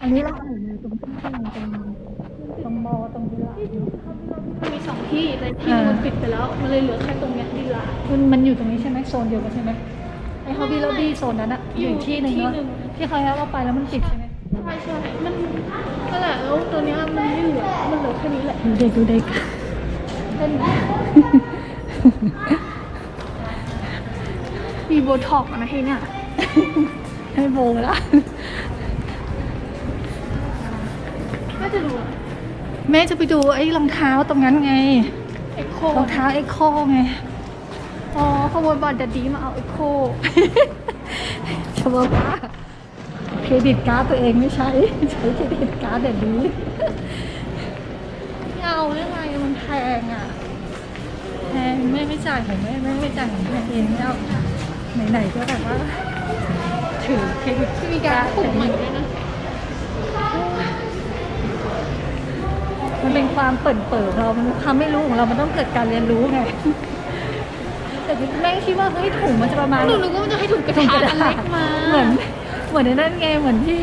อันนี้เราอยู่ตรงที่ตรงตรงมอตรงวิลามีสองที่แต่ที่มันปิดไปแล้ว มันเลยเหลือแค่ตรงเนี้ยดีลามันมันอยู่ตรงนี้ใช่ไหมโซนเดียวกันใช่ไหมไอฮอบบี้ล็อบบี้โซนนั้นอะอยู่อีกที่หนึ่งเนาะที่หนึ่งที่เราไปแล้วมันปิดใช่ไหมใช่ใช่มันนั่นแหละแล้วตัวเนี้ยมันไม่เหลือมันเหลือแค่นี้แหละดูเด็กดูเด็กเป็นมีโบท็อกนะที่เนี่ยให้โบละ จะดูอะแม่จะไปดูไอ้รองเท้าตรงนั้นไงเอ็กโครองเท้าเอ็กโคไง อ๋อขโมยบอลดัดดีมาเอาเอ็กโคจะบอกว่าเครดิตการ์ดตัวเองไม่ใช้ใช้เครดิตการ์ดแบบนี้ไม่เอาได้ไงมันแพงอะแพงแม่ไม่จ่ายของแม่แม่ไม่จ่ายของแม่เองไม่เอาไหนๆก็แบบว่าถือเครดิตมีการปลุกใหม่ด้วยนะ มันเป็นความเปิ่นเปิดเรา มันความไม่รู้ของเรา มันต้องเกิดการเรียนรู้ไง แต่แม่คิดว่าเฮ้ยถุงมันจะประมาณหนูนึกว่ามันจะให้ถุงกระถุงดาษกระอันดาเล็ษกมา เหมือนเหมือนในนั่นไง เหมือนที่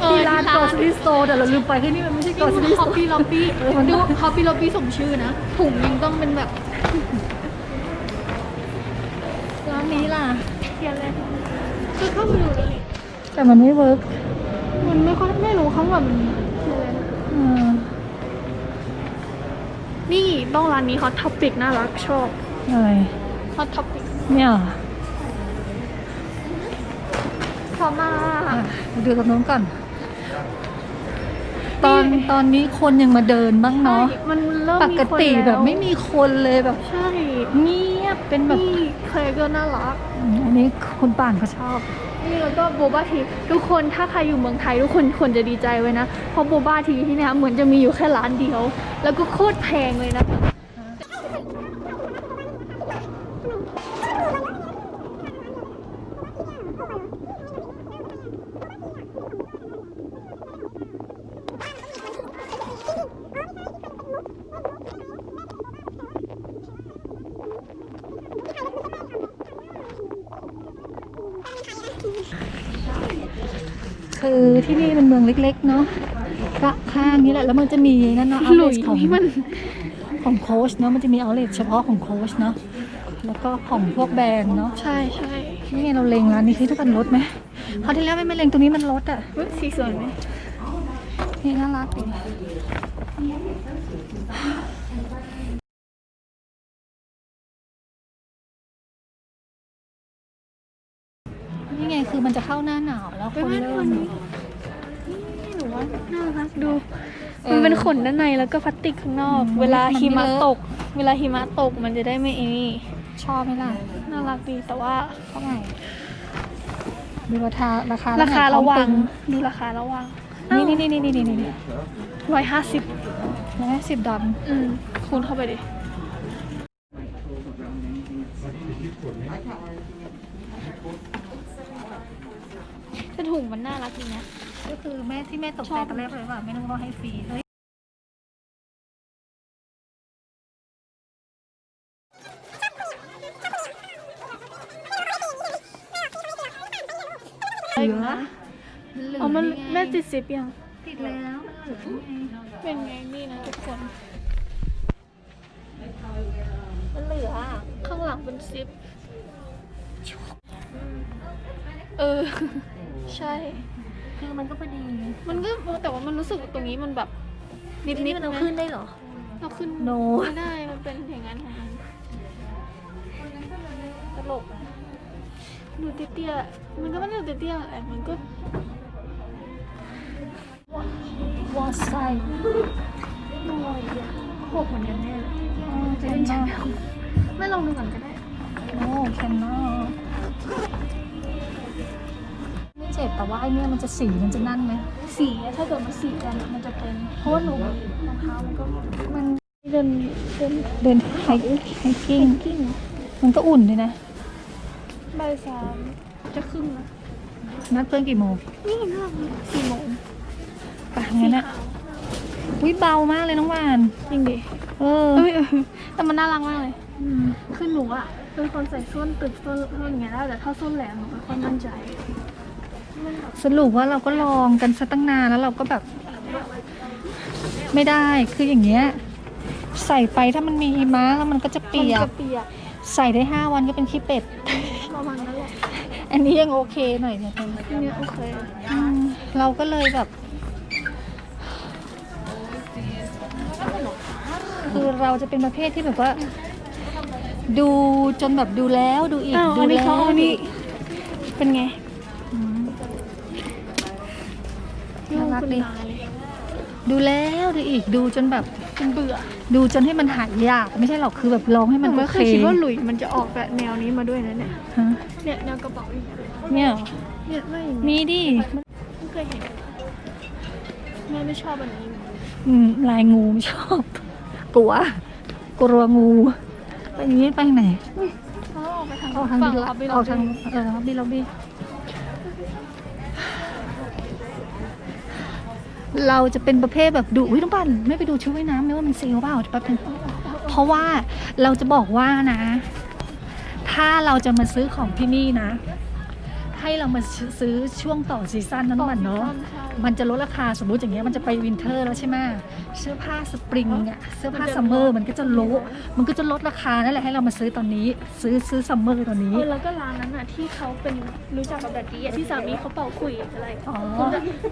เออที่ร้านที่กร้านอสซิโซแต่เราลืมไปที่นี่มันไม่ใช่กอสซิดูโซฮอปปี้ล็อบบี้เออมันดูฮอปปี้ล็อบบี้สมชื่อนะ ถุงยังต้องเป็นแบบร้านนี้ล่ะเทียนเลยคือเข้าไปดูเลยแต่มันไม่เวิร์กมันไม่ค่อยไม่รู้เขาแบบมันเทียนเลย นะเออนี่ต้องร้านนี้ฮอตท็อปิกน่ารักชอบอะไรฮอตท็อปิกเนี่ยเหรอชอบมาก อะดูตรงนู้นก่อน ตอนตอนนี้คนยังมาเดินบ้างเนาะ ใช่มันเริ่มปมีกคนติล้วแบบไม่มีคนเลยแบบ ใช่เงียบเป็นแบบนี่เคยก็น่ารักอืมอันนี้คุณป่านเขาชอบ นี่แล้วก็โบบ้าทีทุกคนถ้าใครอยู่เมืองไทยทุกคนควรจะดีใจไว้นะ เพราะโบบ้าทีที่นี่เหมือนจะมีอยู่แค่ร้านเดียว แล้วก็โคตรแพงเลยนะคะ ที่นี่มันเมืองเล็กๆเนาะก็ข้างนี้แหละแล้วมันจะมีนั่นเนาะหลุย outlet ของที่มันของโค้ชเนาะมันจะมีเอาเลทเฉพาะของโค้ชเนาะแล้วก็ของพวกแบรนด์เนาะใช่ใช่นี่ไงเราเลงร้านนี้คือถ้ากันลดไหมคราวที่แล้วไม่ไม่เลงตรงนี้มันลดอะเฮ้ยสีสวยไหมนี่น่ารักดีนี่ไงคือมันจะเข้าหน้าหนาวแล้วคนเริ่ม นี่หนูว่าน่ารักดูเออมันเป็นขนด้านในแล้วก็พลาสติกข้างนอกอืมเวลามันไม่หิมะเลอะตก เวลาหิมะตกมันจะได้ไม่ไอ้นี่ชอบไหมล่ะน่ารักดีแต่ว่าเท่าไหร่ดูราคาราคาราคาเท่ระไหวัพร้งอมดูราคาระวังตึงนี่นี่นี่นี่นี่นี่ร้อยห้าสิบร้อยสิบดอลอืมคูณเข้าไปดิแต่ถุงมันน่ารักดีนะก็ คือแม่ที่แม่ตกใจตอนแรกเลยว่าไม่รู้ว่าให้ฟรีเฮ้ยอะไรอยู่นะอ๋อมันแม่ติดสิบยังติดแล้วเหลือไงเป็นไงนี่นะทุกคนมันเหลืออะข้างหลังเป็นซิปเออ ใช่ คือมันก็พอดีมันก็แต่ว่ามันรู้สึกว่าตรงนี้มันแบบนิดนินี่ดมันเอาขึ้นได้เหรอเราขึ้น No ไม่ได้มันเป็นอย่างนั้นของมันตลกดูเตี้ยๆมันก็ไม่ได้ดูเตี้ยๆแต่มันก็วอไซน้อยอะหกเหมือนกันแน่เลยเคนนอไม่ลองดูก่อนก็ได้โอ้เคนนอไม่ เจ็บแต่ว่าไอเนี้ยมันจะสีมันจะนั่นไหมสีอะถ้าเกิดมันสีกันอะมันจะเป็นเพราะว่าหนูรองเท้ามันก็มันเดินเดินเดินไฮไฮกิ้งกิ้งมันก็อุ่นด้วยนะบ่ายสามจะครึ่งนะนัดเพื่อนกี่โมงนี่น่ารักดีสี่โมงป่ะงั้นอะวิเบามากเลยน้องวานจริงดิเออเอ้ยเออแต่มันน่ารักมากเลยอืมคือหนูอะเป็นคนใส่ส้นตึกส้นส้นอย่างเงี้ยได้แต่ถ้าส้นแหลมหนูไม่ค่อยมั่นใจอ สรุปว่าเราก็ลองกันซะตั้งนานแล้วเราก็แบบ ไม่ได้คืออย่างเงี้ย ใส่ไปถ้ามันมีหิมะแล้วมันก็จะเปียมันกจะเปียกใส่ได้ห้าวันก็เป็นขี้เป็ด ประมาณนั้นแหละอันนี้ยังโอเคหน่อยเนี่ยทีเนี้ยโอเคอืมเราก็เลยแบบ คือเราจะเป็นประเภทที่แบบว่า ดูจนแบบดูแล้วดูอีกอ้าวดูอันนี้แล้วเขาเอานี่เป็นไง อืม ลู น่าก รักคุณดิตาเลยดูแล้วดูอีกดูจนแบบเป็นเบื่อ ดูจนให้มันหายยากไม่ใช่หรอกคือแบบลองให้หมันนูโอไม่เคเคยคิดว่าหลุยมันจะออกแบบแนวนี้มาด้วยนะเนี่ยฮะเนี่ยแนวกระเป๋าอย่างเงี้ยเนี่ยเหรอเนี่ยไม่มีดิไม่เคยเห็นแม่ไม่ชอบอันนี้อืมลายงูไม่ชอบกลัวกลัวงูไปอย่างนี้ไปทางไหนเขาออกไปทางออกทางฝั่งบิออฟฟิศออกทางเออบิลบี้ เราจะเป็นประเภทแบบดุวิต้องปั่นไม่ไปดูชุดว่ายน้ำไม่ว่ามันซีลเปล่าแป๊บนึงเพราะว่าเราจะบอกว่านะ ถ้าเราจะมาซื้อของที่นี่นะ ให้เรามาซื้อช่วงต่อซีซั่นนั้นมันเนาะ มันจะลดราคาสมมติอย่างเงี้ยมันจะไปวินเทอร์แล้วใช่ไหมเสื้อผ้าสปริงอะเสื้อผ้าซัมเมอร์มันก็จะลดมันก็จะลดราคานั่นแหละให้เรามาซื้อตอนนี้ ซื้อซื้อซัมเมอร์ตอนนี้เออแล้วก็ร้านนั้นอะที่เขาเป็นรู้จักกับแบบนี้อะที่สามีเขาเป่าคุยอะไรอ๋อ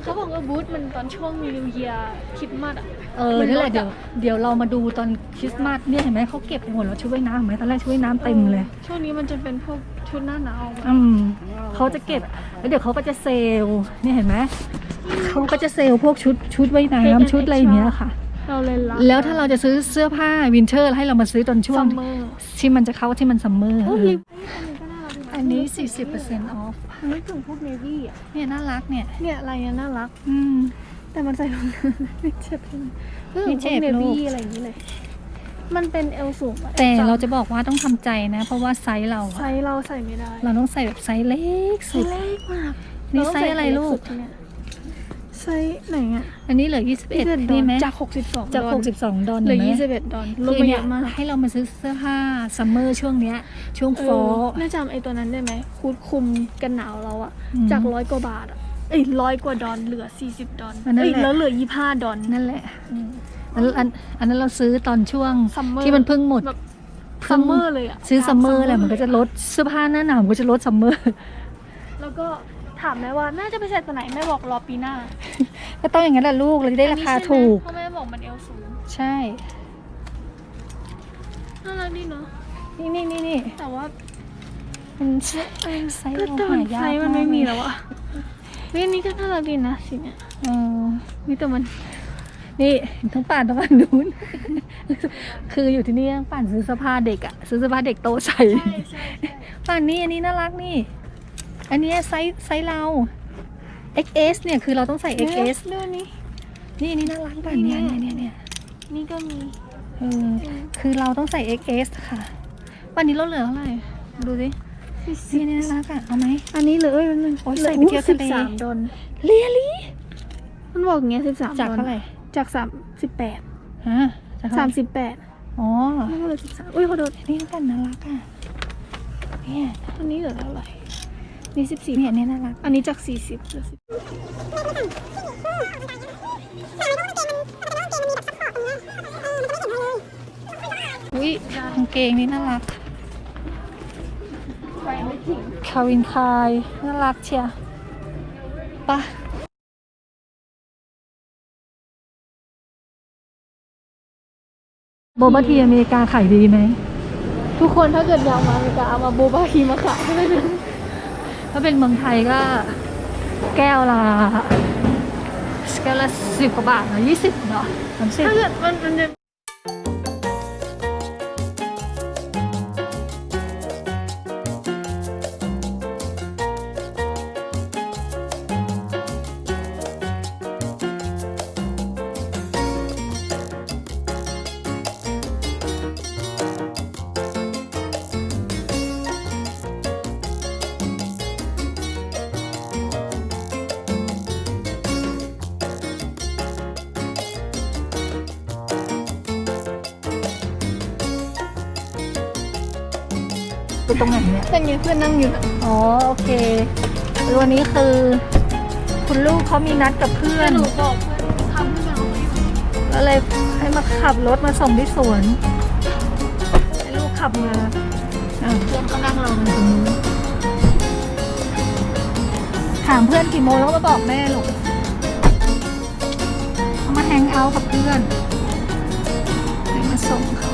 เขาบอกว่าบูธมันตอนช่วงมีนิวเยียร์คริดมัดอะเออนั่นแหละเดี๋ยวเดี๋ยวเรามาดูตอนคริสต์มาสเนี่ยเห็นไหมเขาเก็บไปหมดแล้วชุดว่ายน้ำเห็นไหมตอนแรกชุดว่ายน้ำเต็มเลย ช่วงนี้มันจะเป็นพวก ชุดหน้าหนาวอืมเขาจะเก็บแล้วเดี๋ยวเขาก็จะเซลล์เนี่ยเห็นไหมเขาก็จะเซลล์พวกชุดชุดว่ายน้ำชุดอะไรอย่างเงี้ยค่ะ เราเลยรักแล้วถ้าเราจะซื้อเสื้อผ้าวินเทอร์ ให้เรามาซื้อตอนช่วซังมเมอร์ที่มันจะเข้าที่มันซัมเมอร์โอ้เออยอันนี้ก็น่ารักดีะอันนี้ 40% off นึกถึงพวกเนวี่อะเนี่ยน่ารักเนี่ย เนี่ยอะไรเนี่ยน่ารัก อืม แต่มันใส่รองเท้าไม่เจ็บเลยนึกไม่ถึงพเจ็วกบเนลูวี่กอะไรอย่างนี้เลย มันเป็นเอลสูงอะแต่เราจะบอกว่าต้องทำใจนะ เพราะว่าไซส์เราไซอะส์เราใส่ไม่ได้เราต้องใส่แบบไซส์เล็กไซสุดส์เล็กมากนี่ไซส์อะไรลูกไซส์ไหนอะอันนี้เหลือ 21นี่ไหมจาก62จากดอล62 ดอลเหลือห็นไหม21ดอลลคืงอมาเนี่เยยอะมากให้เรามาซื้อเสื้อผ้าซัมเมอร์ช่วงเนี้ย ช่วงเอฟออน่าจำไอ้ตัวนั้นได้ไหมคูดคุมกันหนาวเราอะอืม จากร้อยกว่าบาทอะ เอ้ยร้อยกว่าดอลเหลือ 40 ดอลอันนั้นเอ้ยแหละ แล้วเหลือ 25 ดอลนั่นแหละอันอันอันนั้นเราซื้อตอนช่วง Summer ที่มันเพิ่งหมด แบบพิ่ซัง มเมอร์เลยอะซื้อซัมเมอร์แหละมันก็จะลดเสื้อผ้าหน้าหนาวมันก็จะลดซัมเมอร์ แล้วก็ถามแม่ว่าแม่จะไปใส่ตัวไหนแม่บอกรอปีหน้าก็ต้องอย่างนั้นแหละลูกเราจะได้ราคาอันนี้ใช่หมถูก เพราะแม่บอกมันเอวสูงใช่ น่ารักดีเนาะนี่นี่นี่นี่แต่ว่ามันไซส์ไซส์ก็เราแต่มัหานยากไซส์มันไม่ากมีเยแล้วอะ เฮ้ยอันนี้ก็น่ารักดีนะสีเนี้ยเออมีแต่มัน นี่ทั้งป่านทั้งป่านนู้น คืออยู่ที่นี่ทั้งป่านซื้อเสื้อผ้าเด็กอะซื้อเสื้อผ้าเด็กโตใส่ใช่ใช่ใช่ป่านนี้อันนี้น่ารักนี่ อันเนี้ยไซส์ไซส์เรา XS เนี่ยคือเราต้องใส่ XS ดูนี่ นี่อันนี้น่ารักป่านเนี้ยเนี่ยเนี่ยเนี่ยนี่ก็มีเออคือเราต้องใส่ XS ค่ะป่านนี้เราเหลือเท่าไหร่ดูสิ นี่นี่น่ารักอะเอาไหม อันนี้เหลยมันโอ๊ยใส่ไปเที่ยวทะเลสิบสามดอลเลียลีมันบอกอย่างเงี้ยสิบสามจากเท่าไหร่จากสามสิบแปดฮะจากเท่าสามไหร่สิบแปดอ๋อไม่ก็เลยสิบสามอุ้ยขอโทษนี่น้ำกันน่ารักอะเนี่ยอันนี้เหลือเท่าไหร่นี่สิบสี่เนี่ยเนี่ยน่ารัก อันนี้จากสี่สิบเหลือสิบอุ้ยกางเกงนี่น่ารักไปไม่ถึง คาวินคาย น่ารักเชียปะโบบัทีอเมริกาขายดีไหม ทุกคนถ้าเกิดอยากมาอเมริกาเอามาโบบาฮีมาขายไม่เป็นถ้าเป็นเมืองไทยก็แก้วละแก้วละสิบกว่าบาทเหรอยี่สิบเหรอสามสิบ ถ้าเกิดมันมันจะ คือตรงไหนเนี่ยเป็นไงเพื่อนนั่งอยู่อ๋อโอเควันนี้คือ คุณลูกเขามีนัดกับเพื่อน หนูบอกเพื่อนทำเพื่ไว้ก็เลยให้มาขับรถมาส่งที่สวนให้ลูกขับมาเพื่อนก็นั่งรอกันตรงนี้ถามเพื่อนกี่โมงแล้วมาบอกแม่ลูกเขามาแฮงเอาท์กับเพื่อนให้มาส่งเขา